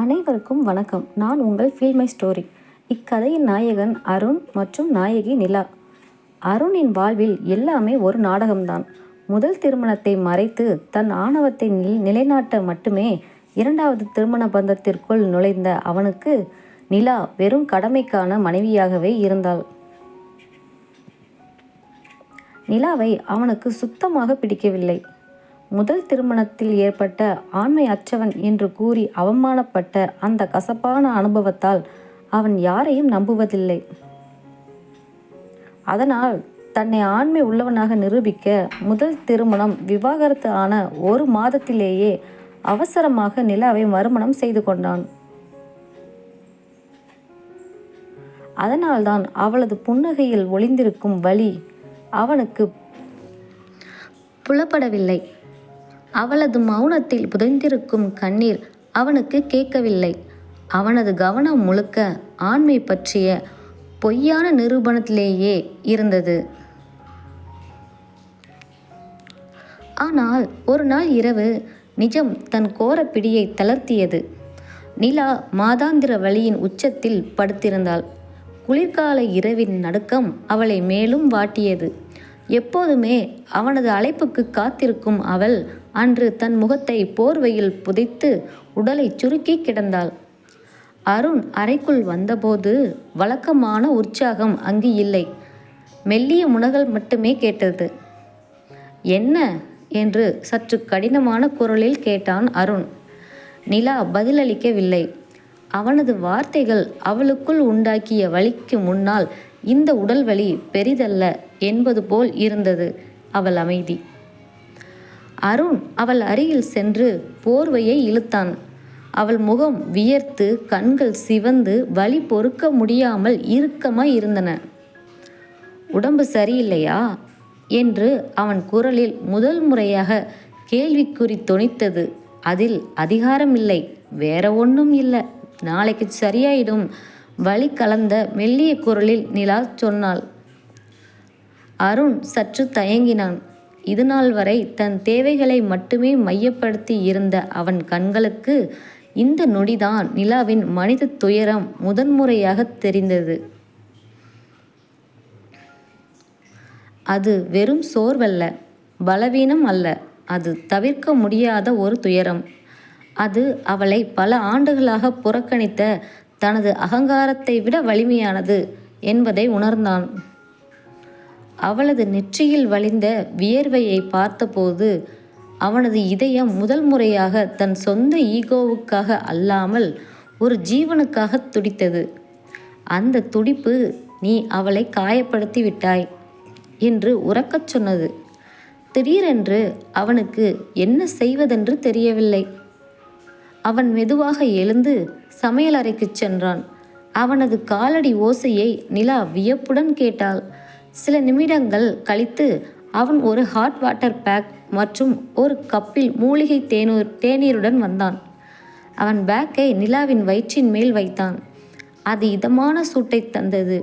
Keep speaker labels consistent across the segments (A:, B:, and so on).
A: அனைவருக்கும் வணக்கம். நான் உங்கள் ஃபீல் மை ஸ்டோரி இக்கதையின் நாயகன் அருண் மற்றும் நாயகி நிலா. அருணின் வாழ்வில் எல்லாமே ஒரு நாடகம்தான். முதல் திருமணத்தை மறைத்து தன் ஆணவத்தை நில் நிலைநாட்ட மட்டுமே இரண்டாவது திருமண பந்தத்திற்குள் நுழைந்த அவனுக்கு நிலா வெறும் கடமைக்கான மனைவியாகவே இருந்தாள். நிலாவை அவனுக்கு சுத்தமாக பிடிக்கவில்லை. முதல் திருமணத்தில் ஏற்பட்ட ஆண்மை அச்சவன் என்று கூறி அவமானப்பட்ட அந்த கசப்பான அனுபவத்தால் அவன் யாரையும் நம்புவதில்லை. அதனால் தன்னை ஆண்மை உள்ளவனாக நிரூபிக்க முதல் திருமணம் விவாகரத்து ஆன ஒரு மாதத்திலேயே அவசரமாக நிலாவை மறுமணம் செய்து கொண்டான். அதனால்தான் அவளது புன்னகையில் ஒளிந்திருக்கும் வழி அவனுக்கு புலப்படவில்லை. அவளது மௌனத்தில் புதைந்திருக்கும் கண்ணீர் அவனுக்கு கேட்கவில்லை. அவனது கவனம் முழுக்க ஆண்மை பற்றிய பொய்யான நிரூபணத்திலேயே இருந்தது. ஆனால் ஒரு நாள் இரவு நிஜம் தன் கோர பிடியை தளர்த்தியது. நிலா மாதாந்திர வழியின் உச்சத்தில் படுத்திருந்தாள். குளிர்கால இரவின் நடுக்கம் அவளை மேலும் வாட்டியது. எப்போதுமே அவனது அழைப்புக்கு காத்திருக்கும் அவள் அன்று தன் முகத்தை போர்வையில் புதைத்து உடலை சுருக்கி கிடந்தாள். அருண் அறைக்குள் வந்தபோது வழக்கமான உற்சாகம் அங்கு இல்லை. மெல்லிய முனகல் மட்டுமே கேட்டது. என்ன? என்று சற்று கடினமான குரலில் கேட்டான் அருண். நிலா பதிலளிக்கவில்லை. அவனது வார்த்தைகள் அவளுக்குள் உண்டாக்கிய வழிக்கு முன்னால் இந்த உடல் வலி பெரிதல்ல என்பது போல் இருந்தது அவள் அமைதி. அருண் அவள் அருகில் சென்று போர்வையை இழுத்தான். அவள் முகம் வியர்த்து கண்கள் சிவந்து வலி பொறுக்க முடியாமல் இறுக்கமாய் இருந்தன. உடம்பு சரியில்லையா? என்று அவன் குரலில் முதல் முறையாக கேள்விக்குறி தொனித்தது. அதில் அதிகாரம் இல்லை வேற ஒன்றும் இல்லை. நாளைக்கு சரியாயிடும். வழி கலந்த மெல்லிய குரலில் நிலா சொன்னாள். அருண் சற்று தயங்கினான். இதுநாள் வரை தன் தேவைகளை மட்டுமே மையப்படுத்தி இருந்த அவன் கண்களுக்கு இந்த நொடிதான் நிலாவின் மனித துயரம் முதன்முறையாக தெரிந்தது. அது வெறும் சோர்வல்ல பலவீனம் அல்ல அது தவிர்க்க முடியாத ஒரு துயரம். அது அவளை பல ஆண்டுகளாக புறக்கணித்த தனது அகங்காரத்தை விட வலிமையானது என்பதை உணர்ந்தான். அவளது நெற்றியில் வழிந்த வியர்வையை பார்த்தபோது அவனது இதயம் முதல் முறையாக தன் சொந்த ஈகோவுக்காக அல்லாமல் ஒரு ஜீவனுக்காக துடித்தது. அந்த துடிப்பு நீ அவளை காயப்படுத்தி விட்டாய் என்று உறக்கச் சொன்னது. திடீரென்று அவனுக்கு என்ன செய்வதென்று தெரியவில்லை. அவன் மெதுவாக எழுந்து சமையலறைக்குச் சென்றான். அவனது காலடி ஓசையை நிலா வியப்புடன் கேட்டாள். சில நிமிடங்கள் கழித்து அவன் ஒரு ஹாட் வாட்டர் பேக் மற்றும் ஒரு கப்பில் மூலிகை தேநீர் தேநீருடன் வந்தான். அவன் பேக்கை நிலாவின் வயிற்றின் மேல் வைத்தான். அது இதமான சூட்டை தந்தது.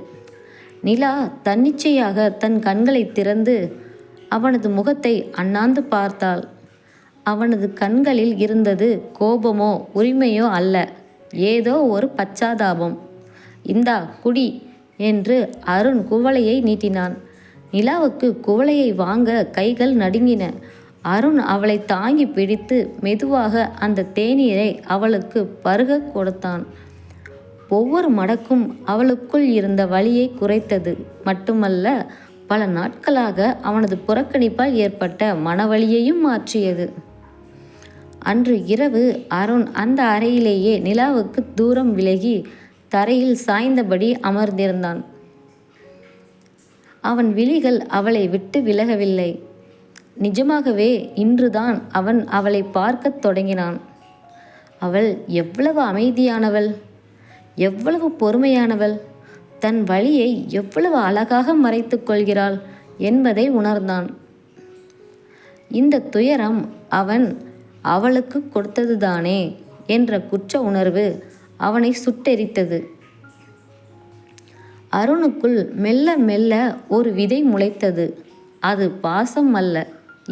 A: நிலா தன்னிச்சையாக தன் கண்களை திறந்து அவனது முகத்தை அண்ணாந்து பார்த்தாள். அவனது கண்களில் இருந்தது கோபமோ உரிமையோ அல்ல. ஏதோ ஒரு பச்சாதாபம். இந்தா குடி. என்று அருண் குவளையை நீட்டினான். நிலாவுக்கு குவளையை வாங்க கைகள் நடுங்கின. அருண் அவளை தாங்கி பிடித்து மெதுவாக அந்த தேநீரை அவளுக்கு பருக கொடுத்தான். ஒவ்வொரு மடக்கும் அவளுக்குள் இருந்த வழியை குறைத்தது. மட்டுமல்ல பல நாட்களாக அவனது புறக்கணிப்பால் ஏற்பட்ட மனவழியையும் மாற்றியது. அன்று இரவு அருண் அந்த அறையிலேயே நிலாவுக்கு தூரம் விலகி தரையில் சாய்ந்தபடி அமர்ந்திருந்தான். அவன் விழிகள் அவளை விட்டு விலகவில்லை. நிஜமாகவே இன்றுதான் அவன் அவளை பார்க்கத் தொடங்கினான். அவள் எவ்வளவு அமைதியானவள் எவ்வளவு பொறுமையானவள் தன் வழியை எவ்வளவு அழகாக மறைத்து கொள்கிறாள் என்பதை உணர்ந்தான். இந்த துயரம் அவன் அவளுக்கு கொடுத்ததுதானே என்ற குற்ற உணர்வு அவனை சுட்டெரித்தது. அருணுக்குள் மெல்ல மெல்ல ஒரு விதை முளைத்தது. அது பாசம் அல்ல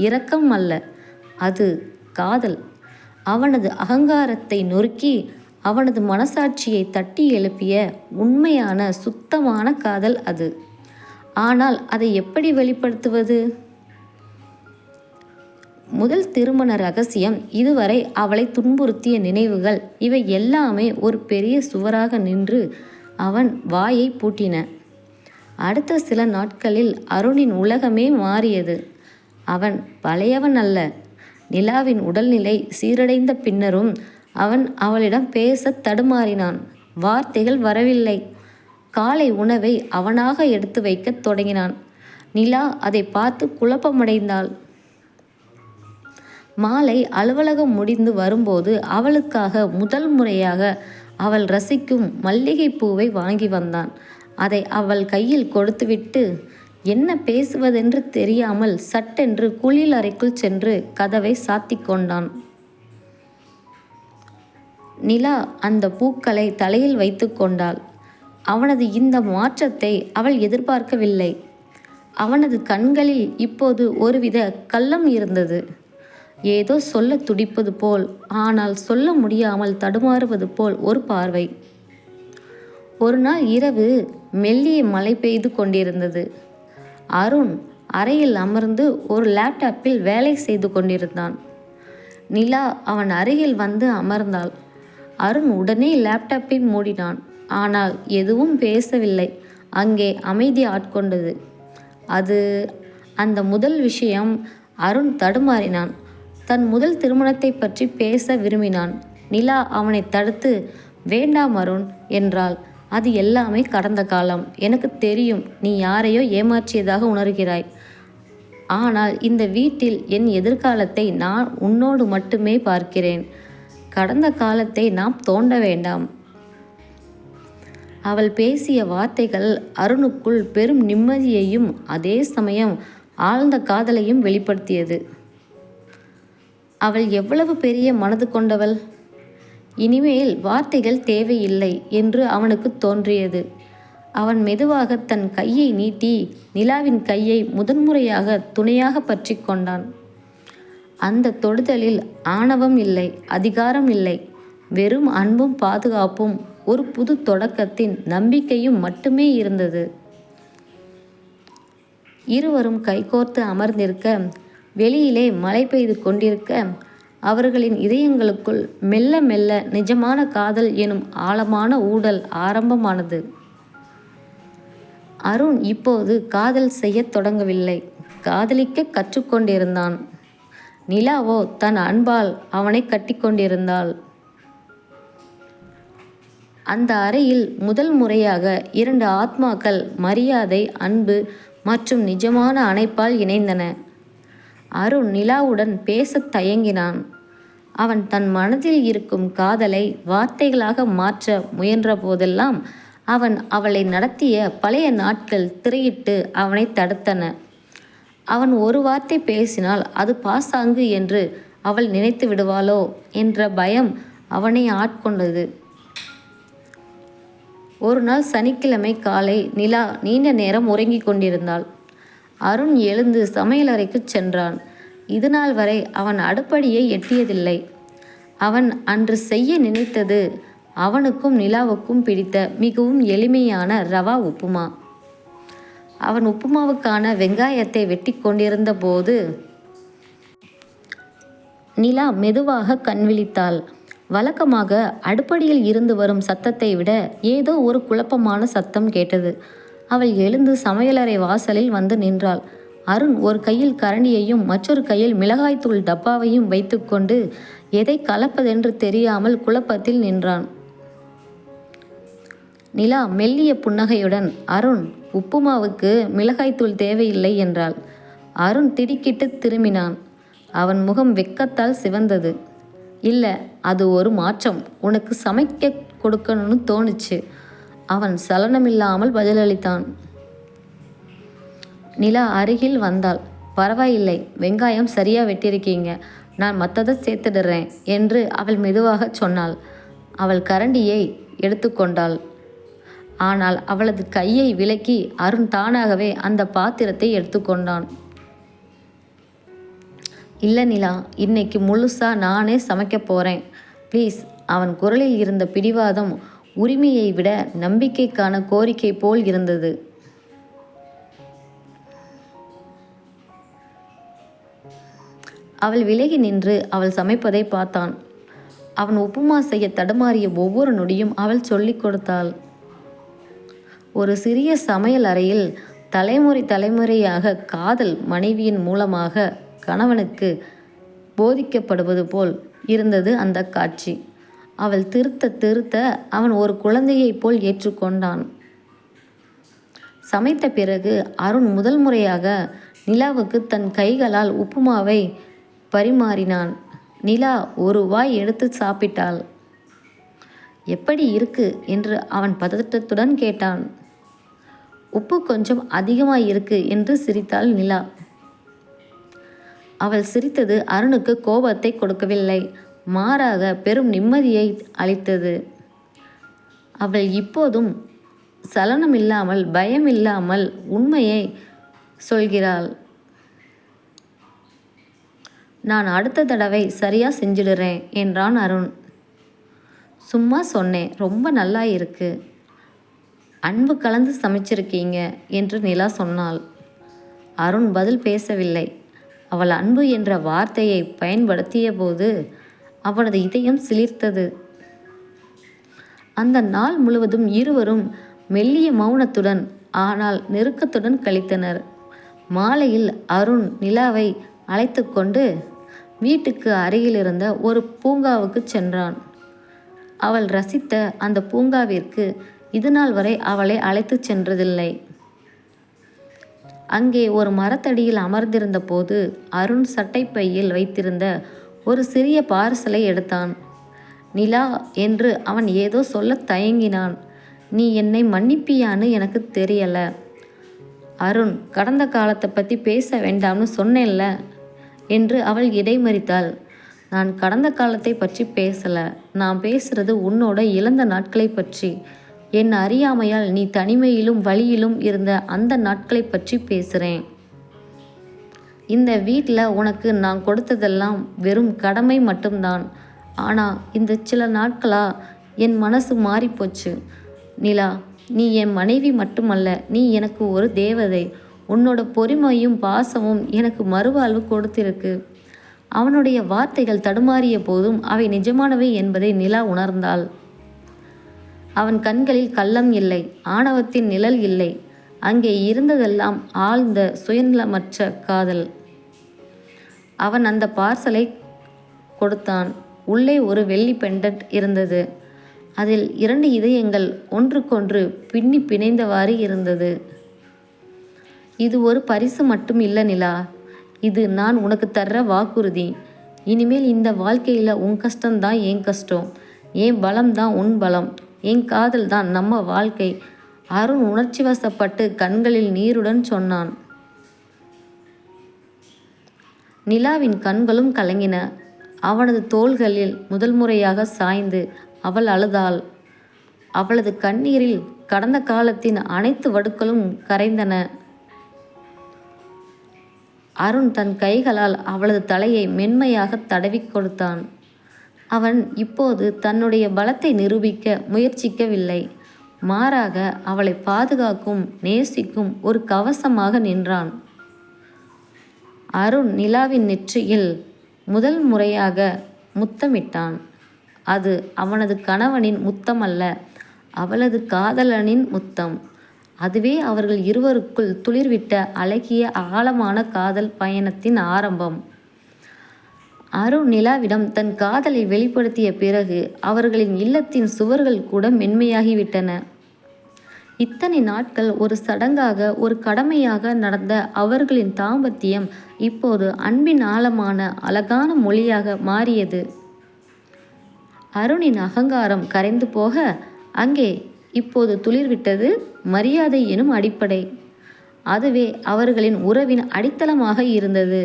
A: இரக்கம் அல்ல அது காதல். அவனது அகங்காரத்தை நொறுக்கி அவனது மனசாட்சியை தட்டி எழுப்பிய உண்மையான சுத்தமான காதல் அது. ஆனால் அதை எப்படி வெளிப்படுத்துவது? முதல் திருமண ரகசியம் இதுவரை அவளை துன்புறுத்திய நினைவுகள். இவை எல்லாமே ஒரு பெரிய சுவராக நின்று அவன் வாயை பூட்டின. அடுத்த சில நாட்களில் அருணின் உலகமே மாறியது. அவன் பழையவன் அல்ல. நிலாவின் உடல்நிலை சீரடைந்த பின்னரும் அவன் அவளிடம் பேச தடுமாறினான். வார்த்தைகள் வரவில்லை. காலை உணவை அவனாக எடுத்து வைக்கத் தொடங்கினான். நிலா அதை பார்த்து குழப்பமடைந்தாள். மாலை அலுவலகம் முடிந்து வரும்போது அவளுக்காக முதல் முறையாக அவள் ரசிக்கும் மல்லிகை பூவை வாங்கி வந்தான். அதை அவள் கையில் கொடுத்துவிட்டு என்ன பேசுவதென்று தெரியாமல் சட்டென்று குளியல் அறைக்குள் சென்று கதவை சாத்திக் கொண்டான். நிலா அந்த பூக்களை தலையில் வைத்து கொண்டாள். அவனது இந்த மாற்றத்தை அவள் எதிர்பார்க்கவில்லை. அவனது கண்களில் இப்போது ஒருவித கள்ளம் இருந்தது. ஏதோ சொல்ல துடிப்பது போல் ஆனால் சொல்ல முடியாமல் தடுமாறுவது போல் ஒரு பார்வை. ஒரு நாள் இரவு மெல்லிய மழை பெய்து கொண்டிருந்தது. அருண் அறையில் அமர்ந்து ஒரு லேப்டாப்பில் வேலை செய்து கொண்டிருந்தான். நிலா அவன் அருகில் வந்து அமர்ந்தாள். அருண் உடனே லேப்டாப்பை மூடினான். ஆனால் எதுவும் பேசவில்லை. அங்கே அமைதி ஆட்கொண்டது. அது அந்த முதல் விஷயம் அருண் தடுமாறினான். தன் முதல் திருமணத்தை பற்றி பேச விரும்பினான். நிலா அவனை தடுத்து வேண்டாம் அருண் என்றாள். அது எல்லாமே கடந்த காலம். எனக்கு தெரியும் நீ யாரையோ ஏமாற்றியதாக உணர்கிறாய். ஆனால் இந்த வீட்டில் என் எதிர்காலத்தை நான் உன்னோடு மட்டுமே பார்க்கிறேன். கடந்த காலத்தை நாம் தோண்ட வேண்டாம் அவள் பேசிய வார்த்தைகள் அருணுக்குள் பெரும் நிம்மதியையும் அதே சமயம் ஆழ்ந்த காதலையும் வெளிப்படுத்தியது. அவள் எவ்வளவு பெரிய மனது கொண்டவள்? இனிமேல் வார்த்தைகள் தேவையில்லை என்று அவனுக்கு தோன்றியது. அவன் மெதுவாக தன் கையை நீட்டி நிலாவின் கையை முதன்முறையாக துணையாக பற்றி கொண்டான். அந்த தொடுதலில் ஆணவம் இல்லை அதிகாரம் இல்லை வெறும் அன்பும் பாதுகாப்பும் ஒரு புது தொடக்கத்தின் நம்பிக்கையும் மட்டுமே இருந்தது. இருவரும் கைகோர்த்து அமர்ந்திருக்க வெளியிலே மழை பெய்து கொண்டிருக்க அவர்களின் இதயங்களுக்குள் மெல்ல மெல்ல நிஜமான காதல் எனும் ஆழமான ஊடல் ஆரம்பமானது. அருண் இப்போது காதல் செய்யத் தொடங்கவில்லை. காதலிக்க கற்றுக்கொண்டிருந்தான். நிலாவோ தன் அன்பால் அவனை கட்டிக்கொண்டிருந்தாள் அந்த அறையில் முதல் முறையாக இரண்டு ஆத்மாக்கள் மரியாதை அன்பு மற்றும் நிஜமான அணைப்பால் இணைந்தன. அருண் நிலாவுடன் பேசத் தயங்கினான். அவன் தன் மனதில் இருக்கும் காதலை வார்த்தைகளாக மாற்ற முயன்ற போதெல்லாம் அவன் அவளை நடத்திய பழைய நாட்கள் திரையிட்டு அவனை தடுத்தன. அவன் ஒரு வார்த்தை பேசினால் அது பாசாங்கு என்று அவள் நினைத்து விடுவாளோ என்ற பயம் அவனை ஆட்கொண்டது. ஒரு நாள் சனிக்கிழமை காலை நிலா நீண்ட நேரம் உறங்கிக் கொண்டிருந்தாள். அருண் எழுந்து சமையலறைக்கு சென்றான். இதுநாள் வரை அவன் அடுப்படியை எட்டியதில்லை. அவன் அன்று செய்ய நினைத்தது அவனுக்கும் நிலாவுக்கும் பிடித்த மிகவும் எளிமையான ரவா உப்புமா. அவன் உப்புமாவுக்கான வெங்காயத்தை வெட்டி கொண்டிருந்த போது நிலா மெதுவாக கண் விழித்தாள். வழக்கமாக அடுப்படியில் இருந்து வரும் சத்தத்தை விட ஏதோ ஒரு குழப்பமான சத்தம் கேட்டது. அவள் எழுந்து சமையலறை வாசலில் வந்து நின்றாள். அருண் ஒரு கையில் கரண்டியையும் மற்றொரு கையில் மிளகாய்த்தூள் டப்பாவையும் வைத்துக்கொண்டு எதை கலப்பதென்று தெரியாமல் குழப்பத்தில் நின்றான். நிலா மெல்லிய புன்னகையுடன் அருண் உப்புமாவுக்கு மிளகாய்த்தூள் தேவையில்லை என்றாள். அருண் திடுக்கிட்டு திரும்பினான். அவன் முகம் வெக்கத்தால் சிவந்தது. இல்லை அது ஒரு மாற்றம். உனக்கு சமைக்க கொடுக்கணும்னு தோணுச்சு. அவன் சலனமில்லாமல் பதிலளித்தான். நிலா அருகில் வந்தாள். பரவாயில்லை. வெங்காயம் சரியாக வெட்டியிருக்கீங்க. நான் மற்றதை சேர்த்துடுறேன் என்று அவள் மெதுவாக சொன்னாள். அவள் கரண்டியை எடுத்துக்கொண்டாள் ஆனால் அவளது கையை விலக்கி அருண் தானாகவே அந்த பாத்திரத்தை எடுத்துக்கொண்டான் இல்லை நிலா இன்னைக்கு முழுசாக நானே சமைக்க போகிறேன் ப்ளீஸ். அவன் குரலில் இருந்த பிடிவாதம் உரிமையை விட நம்பிக்கைக்கான கோரிக்கை போல் இருந்தது. அவள் விலகி நின்று அவள் சமைப்பதை பார்த்தான். அவன் உப்புமா செய்ய தடுமாறிய ஒவ்வொரு நொடியும் அவள் சொல்லிக் கொடுத்தாள். ஒரு சிறிய சமையல் அறையில் தலைமுறை தலைமுறையாக காதல் மனைவியின் மூலமாக கணவனுக்கு போதிக்கப்படுவது போல் இருந்தது அந்த காட்சி. அவள் திருத்த திருத்த அவன் ஒரு குழந்தையைப் போல் ஏற்றுக்கொண்டான். சமைத்த பிறகு அருண் முதல் முறையாக நிலாவுக்கு தன் கைகளால் உப்புமாவை பரிமாறினான். நிலா ஒரு வாய் எடுத்து சாப்பிட்டாள். எப்படி இருக்கு? என்று அவன் பதட்டத்துடன் கேட்டான். உப்பு கொஞ்சம் அதிகமாக இருக்கு என்று சிரித்தாள் நிலா. அவள் சிரித்தது அருணுக்கு கோபத்தை கொடுக்கவில்லை. மாறாக பெரும் நிம்மதியை அளித்தது. அவள் இப்போதும் சலனமில்லாமல் பயமில்லாமல் உண்மையை சொல்கிறாள். நான் அடுத்த தடவை சரியாக செஞ்சிடுறேன் என்றான் அருண். சும்மா சொன்னேன் ரொம்ப நல்லா இருக்கு. அன்பு கலந்து சமைச்சிருக்கீங்க என்று நிலா சொன்னாள். அருண் பதில் பேசவில்லை. அவள் அன்பு என்ற வார்த்தையை பயன்படுத்திய போது அவனது இதயம் சிலிர்த்தது. அந்த நாள் முழுவதும் இருவரும் மெல்லிய மௌனத்துடன் ஆனால் நெருக்கத்துடன் கழித்தனர். மாலையில் அருண் நிலாவை அழைத்து கொண்டு வீட்டுக்கு அருகிலிருந்த ஒரு பூங்காவுக்கு சென்றான். அவள் ரசித்த அந்த பூங்காவிற்கு இதுநாள் வரை அவளை அழைத்து சென்றதில்லை. அங்கே ஒரு மரத்தடியில் அமர்ந்திருந்த போது அருண் சட்டைப்பையில் வைத்திருந்த ஒரு சிறிய பார்சலை எடுத்தான். நிலா என்று அவன் ஏதோ சொல்ல தயங்கினான். நீ என்னை மன்னிப்பியான்னு எனக்கு தெரியல. அருண் கடந்த காலத்தை பற்றி பேச வேண்டாம்னு சொன்னேன்ல என்று அவள் இடைமறித்தாள். நான் கடந்த காலத்தை பற்றி பேசலை. நான் பேசுறது உன்னோட இழந்த நாட்களை பற்றி. என் அறியாமையால் நீ தனிமையிலும் வழியிலும் இருந்த அந்த நாட்களை பற்றி பேசுகிறேன் இந்த வீட்டில் உனக்கு நான் கொடுத்ததெல்லாம் வெறும் கடமை மட்டும்தான். ஆனால் இந்த சில நாட்களாக என் மனசு மாறிப்போச்சு. நிலா நீ என் மனைவி மட்டுமல்ல நீ எனக்கு ஒரு தேவதை. உன்னோட பொறுமையும் பாசமும் எனக்கு மறுவாழ்வு கொடுத்திருக்கு. அவனுடைய வார்த்தைகள் தடுமாறிய போதும் அவை நிஜமானவை என்பதை நிலா உணர்ந்தாள். அவன் கண்களில் கள்ளம் இல்லை ஆணவத்தின் நிழல் இல்லை. அங்கே இருந்ததெல்லாம் ஆழ்ந்த சுயநலமற்ற காதல். அவன் அந்த பார்சலை கொடுத்தான். உள்ளே ஒரு வெள்ளி பெண்டட் இருந்தது. அதில் இரண்டு இதயங்கள் ஒன்றுக்கொன்று பின்னி பிணைந்தவாறு இருந்தது. இது ஒரு பரிசு மட்டும் இல்லை நிலா. இது நான் உனக்கு தர்ற வாக்குறுதி. இனிமேல் இந்த வாழ்க்கையில் உன் கஷ்டம்தான் என் கஷ்டம். என் பலம் தான் உன் பலம். என் காதல் தான் நம்ம வாழ்க்கை. அருண் உணர்ச்சி வசப்பட்டு கண்களில் நீருடன் சொன்னான். நிலாவின் கண்களும் கலங்கின. அவனது தோள்களில் முதல் முறையாக சாய்ந்து அவள் அழுதாள். அவளது கண்ணீரில் கடந்த காலத்தின் அனைத்து வடுக்களும் கரைந்தன. அருண் தன் கைகளால் அவளது தலையை மென்மையாக தடவி கொடுத்தான். அவன் இப்போது தன்னுடைய பலத்தை நிரூபிக்க முயற்சிக்கவில்லை. மாறாக அவளை பாதுகாக்கும் நேசிக்கும் ஒரு கவசமாக நின்றான். அருண் நிலாவின் நெற்றியில் முதல் முறையாக முத்தமிட்டான். அது அவனது கணவனின் முத்தம் அல்ல அவளது காதலனின் முத்தம். அதுவே அவர்கள் இருவருக்குள் துளிர்விட்ட அழகிய ஆழமான காதல் பயணத்தின் ஆரம்பம். அருண் நிலாவிடம் தன் காதலை வெளிப்படுத்திய பிறகு அவர்களின் இல்லத்தின் சுவர்கள் கூட மென்மையாகிவிட்டன. இத்தனை நாட்கள் ஒரு சடங்காக ஒரு கடமையாக நடந்த அவர்களின் தாம்பத்தியம் இப்போது அன்பின் ஆழமான அழகான மொழியாக மாறியது. அருணின் அகங்காரம் கரைந்து போக அங்கே இப்போது துளிர்விட்டது மரியாதை எனும் அடிப்படை. அதுவே அவர்களின் உறவின் அடித்தளமாக இருந்தது.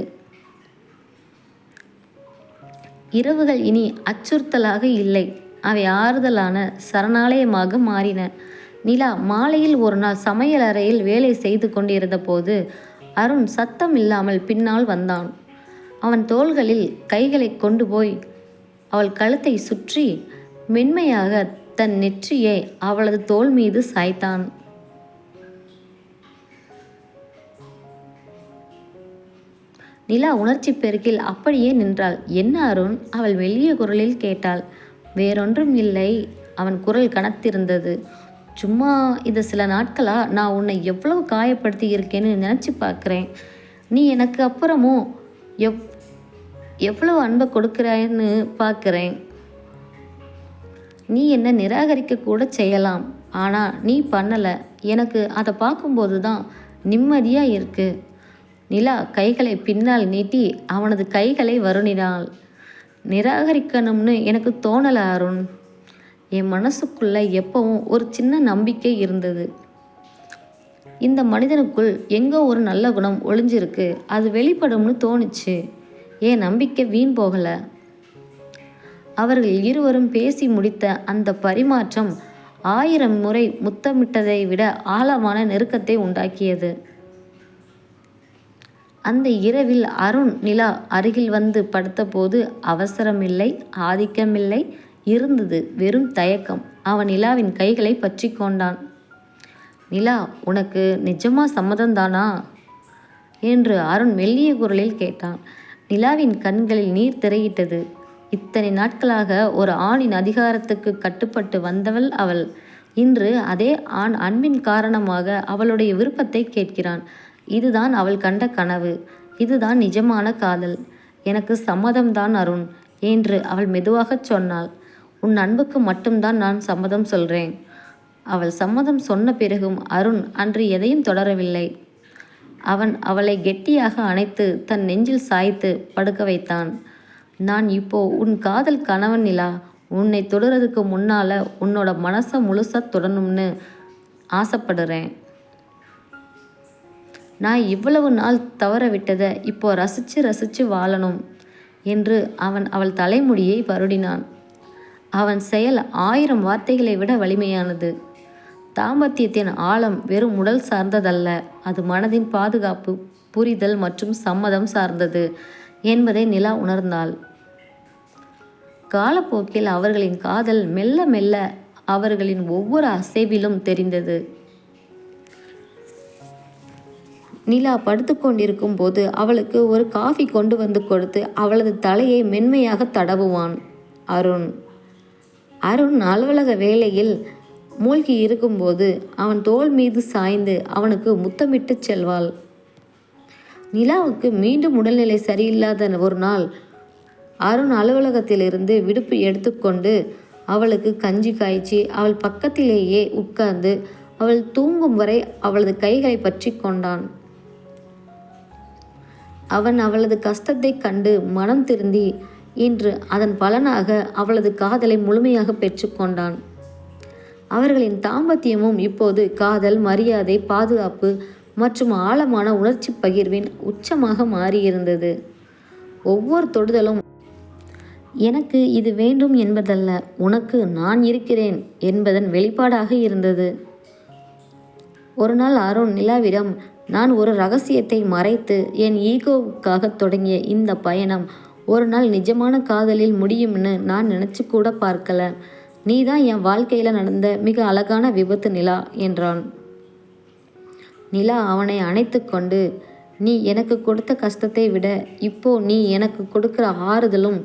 A: இரவுகள் இனி அச்சுறுத்தலாக இல்லை. அவை ஆறுதலான சரணாலயமாக மாறின. நிலா மாலையில் ஒரு நாள் சமையல் அறையில் வேலை செய்து கொண்டிருந்த போது அருண் சத்தம் இல்லாமல் பின்னால் வந்தான். அவன் தோள்களில் கைகளை கொண்டு போய் அவள் கழுத்தை சுற்றி மென்மையாக தன் நெற்றியை அவளது தோள் மீது சாய்த்தான். நிலா உணர்ச்சி பெருக்கில் அப்படியே நின்றாள். என்ன அருண்? அவள் வெளிய குரலில் கேட்டாள். வேறொன்றும் இல்லை. அவன் குரல் கனத்திருந்தது. சும்மா இந்த சில நாட்களாக நான் உன்னை எவ்வளோ காயப்படுத்தி இருக்கேன்னு நினச்சி பார்க்குறேன். நீ எனக்கு அப்புறமும் எவ் எவ்வளோ அன்பை கொடுக்குறான்னு பார்க்குறேன். நீ என்னை நிராகரிக்க கூட செய்யலாம். ஆனால் நீ பண்ணலை. எனக்கு அதை பார்க்கும்போது தான் நிம்மதியாக இருக்கு. நிலா கைகளை பின்னால் நீட்டி அவனது கைகளை வருணினாள். நிராகரிக்கணும்னு எனக்கு தோணலை அருண். என் மனசுக்குள்ளே எப்பவும் ஒரு சின்ன நம்பிக்கை இருந்தது. இந்த மனிதனுக்குள் எங்கோ ஒரு நல்ல குணம் ஒளிஞ்சிருக்கு. அது வெளிப்படும்னு தோணுச்சு. என் நம்பிக்கை வீண் போகலை. அவர்கள் இருவரும் பேசி முடித்த அந்த பரிமாற்றம் ஆயிரம் முறை முத்தமிட்டதை விட ஆழமான நெருக்கத்தை உண்டாக்கியது. அந்த இரவில் அருண் நிலா அருகில் வந்து படுத்தபோது அவசரமில்லை ஆதிக்கமில்லை இருந்தது வெறும் தயக்கம். அவன் நிலாவின் கைகளை பற்றி கொண்டான். நிலா உனக்கு நிஜமா சம்மதம்தானா? என்று அருண் மெல்லிய குரலில் கேட்டான். நிலாவின் கண்களில் நீர் திரையிட்டது. இத்தனை நாட்களாக ஒரு ஆணின் அதிகாரத்துக்கு கட்டுப்பட்டு வந்தவள் அவள். இன்று அதே ஆண் அன்பின் காரணமாக அவளுடைய விருப்பத்தை கேட்கிறான். இதுதான் அவள் கண்ட கனவு. இதுதான் நிஜமான காதல். எனக்கு சம்மதம்தான் அருண் என்று அவள் மெதுவாகச் சொன்னாள். உன் அன்புக்கு மட்டும்தான் நான் சம்மதம் சொல்கிறேன் அவள் சம்மதம் சொன்ன பிறகும் அருண் அன்று எதையும் தொடரவில்லை. அவன் அவளை கெட்டியாக அணைத்து தன் நெஞ்சில் சாய்த்து படுக்க வைத்தான். நான் இப்போ உன் காதல் கணவன் நிலா. உன்னை தொடரதுக்கு முன்னால் உன்னோட மனசை முழுசாக தொடணும்னு ஆசைப்படுறேன். நான் இவ்வளவு நாள் தவற விட்டதை இப்போ ரசித்து ரசித்து வாழணும் என்று அவன் அவள் தலைமுடியை வருடினான். அவன் செயல் ஆயிரம் வார்த்தைகளை விட வலிமையானது. தாம்பத்தியத்தின் ஆழம் வெறும் உடல் சார்ந்ததல்ல அது மனதின் பாதுகாப்பு புரிதல் மற்றும் சம்மதம் சார்ந்தது என்பதை நிலா உணர்ந்தாள். காலப்போக்கில் அவர்களின் காதல் மெல்ல மெல்ல அவர்களின் ஒவ்வொரு அசைவிலும் தெரிந்தது. நிலா படுத்து கொண்டிருக்கும் போது அவளுக்கு ஒரு காஃபி கொண்டு வந்து கொடுத்து அவளது தலையை மென்மையாக தடவுவான். அருண் அருண் அலுவலக வேலையில் மூழ்கி இருக்கும்போது அவன் தோல் மீது சாய்ந்து அவனுக்கு முத்தமிட்டு செல்வாள். நிலாவுக்கு மீண்டும் உடல்நிலை சரியில்லாத ஒரு நாள். அருண் அலுவலகத்திலிருந்து விடுப்பு எடுத்துக்கொண்டு அவளுக்கு கஞ்சி காய்ச்சி அவள் பக்கத்திலேயே உட்கார்ந்து அவள் தூங்கும் வரை அவளது கைகளை பற்றி கொண்டான். அவன் அவளது கஷ்டத்தை கண்டு மனம் திருந்தி இன்று அதன் பலனாக அவளது காதலை முழுமையாக பெற்றுக்கொண்டான் அவர்களின் தாம்பத்தியமும் இப்போது காதல் மரியாதை பாதுகாப்பு மற்றும் ஆழமான உணர்ச்சி பகிர்வின் உச்சமாக மாறியிருந்தது. ஒவ்வொரு தொடுதலும் எனக்கு இது வேண்டும் என்பதல்ல உனக்கு நான் இருக்கிறேன் என்பதன் வெளிப்பாடாக இருந்தது. ஒரு நாள் அருண் நிலாவிடம் நான் ஒரு ரகசியத்தை மறைத்து என் ஈகோவுக்காக தொடங்கிய இந்த பயணம் ஒரு நாள் நிஜமான காதலில் முடியும்னு நான் நினச்சி கூட பார்க்கல. நீ தான் என் வாழ்க்கையில் நடந்த மிக அழகான விபத்து நிலா என்றான். நிலா அவனை அணைத்து கொண்டு நீ எனக்கு கொடுத்த கஷ்டத்தை விட இப்போ நீ எனக்கு கொடுக்குற ஆறுதலும்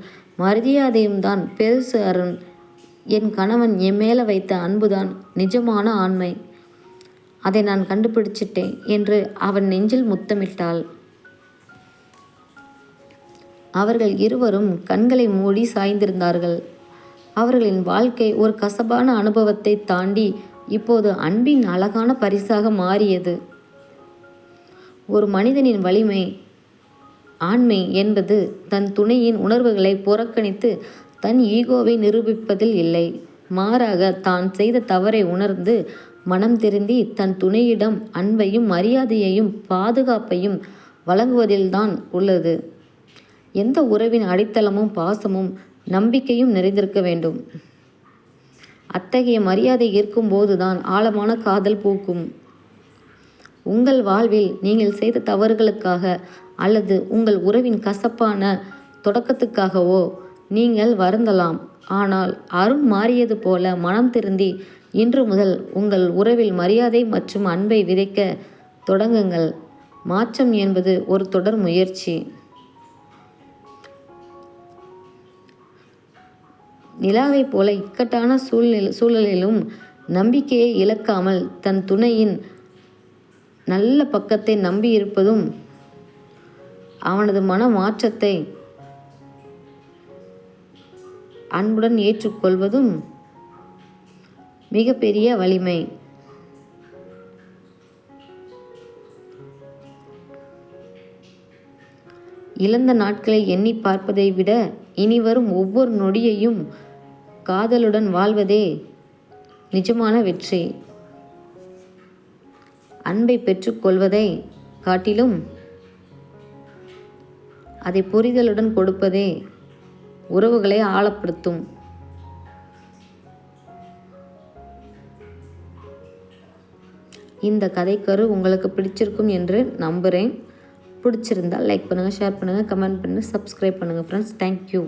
A: மரியாதையும் தான் பெருசு அருண். என் கணவன் என் மேலே வைத்த அன்புதான் நிஜமான ஆண்மை. அதை நான் கண்டுபிடிச்சிட்டேன் என்று அவன் நெஞ்சில் முத்தமிட்டாள். அவர்கள் இருவரும் கண்களை மூடி சாய்ந்திருந்தார்கள். அவர்களின் வாழ்க்கை ஒரு கசப்பான அனுபவத்தை தாண்டி இப்போது அன்பின் அழகான பரிசாக மாறியது. ஒரு மனிதனின் வலிமை ஆண்மை என்பது தன் துணையின் உணர்வுகளை புறக்கணித்து தன் ஈகோவை நிரூபிப்பதில் இல்லை. மாறாக தான் செய்த தவறை உணர்ந்து மனம் திருந்தி தன் துணையிடம் அன்பையும் மரியாதையையும் பாதுகாப்பையும் வழங்குவதில்தான் உள்ளது. எந்த உறவின் அடித்தளமும் பாசமும் நம்பிக்கையும் நிறைந்திருக்க வேண்டும். அத்தகைய மரியாதை இருக்கும்போதுதான் ஆழமான காதல் பூக்கும். உங்கள் வாழ்வில் நீங்கள் செய்த தவறுகளுக்காக அல்லது உங்கள் உறவின் கசப்பான தொடக்கத்துக்காகவோ நீங்கள் வருந்தலாம். ஆனால் அருண் மாறியது போல மனம் திருந்தி இன்று முதல் உங்கள் உறவில் மரியாதை மற்றும் அன்பை விதைக்க தொடங்குங்கள். மாற்றம் என்பது ஒரு தொடர் முயற்சி. நிலாவைப் போல இக்கட்டான சூழ்நிலை சூழலிலும் நம்பிக்கையை இழக்காமல் தன் துணையின் நல்ல பக்கத்தை நம்பியிருப்பதும் அவனது மன மாற்றத்தை அன்புடன் ஏற்றுக்கொள்வதும் மிகப்பெரிய வலிமை. இழந்த நாட்களை எண்ணி பார்ப்பதை விட இனிவரும் ஒவ்வொரு நொடியையும் காதலுடன் வாழ்வதே நிஜமான வெற்றி. அன்பை பெற்றுக்கொள்வதை காட்டிலும் அதை புரிதலுடன் கொடுப்பதே உறவுகளை ஆழப்படுத்தும். இந்த கதைக்கரு உங்களுக்கு பிடிச்சிருக்கும் என்று நம்புகிறேன் பிடிச்சிருந்தால் லைக் பண்ணுங்கள் ஷேர் பண்ணுங்கள் கமெண்ட் பண்ணுங்கள் சப்ஸ்கிரைப் பண்ணுங்கள் ஃப்ரெண்ட்ஸ் தேங்க்யூ